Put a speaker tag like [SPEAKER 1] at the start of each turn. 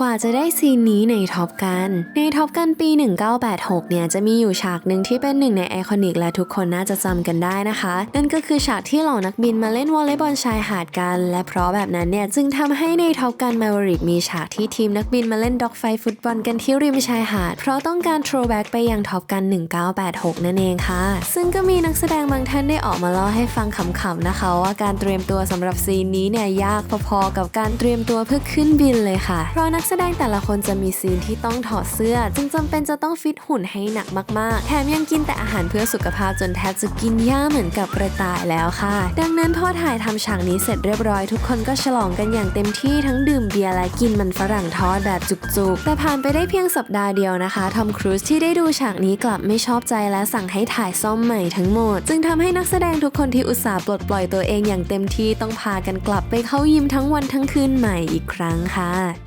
[SPEAKER 1] กว่าจะได้ซีนนี้ในท็อปกันในท็อปกันปี 1986 เนี่ยจะมีอยู่ฉากหนึ่งที่เป็นหนึ่งในไอคอนิกและทุกคนน่าจะจำกันได้นะคะ นั่นก็คือฉากที่เหล่านักบินมาเล่นวอลเลย์บอลชายหาดกัน และเพราะแบบนั้นเนี่ยจึงทำให้ในท็อปกันมาวริกมีฉากที่ทีมนักบินมาเล่นด็อกไฟฟุตบอลกันที่ริมชายหาด เพราะต้องการ throwback ไปยังท็อปกัน 1986 นั่นเองค่ะ ซึ่งก็มีนักแสดงบางท่านได้ออกมาเล่าให้ฟังขำๆนะคะ ว่าการเตรียมตัวสำหรับซีนนี้เนี่ยยากพอๆกับการเตรียมตัวเพื่อขึ้นบินเลยค่ะเพราะนักแสดงแต่ละคนจะมีซีนที่ต้องถอดเสื้อ จึงจำเป็นจะต้องฟิตหุ่นให้หนักมากๆ แถมยังกินแต่อาหารเพื่อสุขภาพจนแทบจะกินหญ้าเหมือนกับกระต่ายแล้วค่ะ ดังนั้นพอถ่ายทำฉากนี้เสร็จเรียบร้อยทุกคนก็ฉลองกันอย่างเต็มที่ทั้งดื่มเบียร์และกินมันฝรั่งทอดแบบจุกๆ แต่ผ่านไปได้เพียงสัปดาห์เดียวนะคะทอมครูซที่ได้ดูฉากนี้กลับไม่ชอบใจและสั่งให้ถ่ายซ่อมใหม่ทั้งหมด จึงทำให้นักแสดงทุกคนที่อุตส่าห์ปลดปล่อยตัวเองอย่างเต็มที่ต้องพากันกลับไปเข้ายิมทั้งวันทั้งคืนใหม่อีกครั้งค่ะ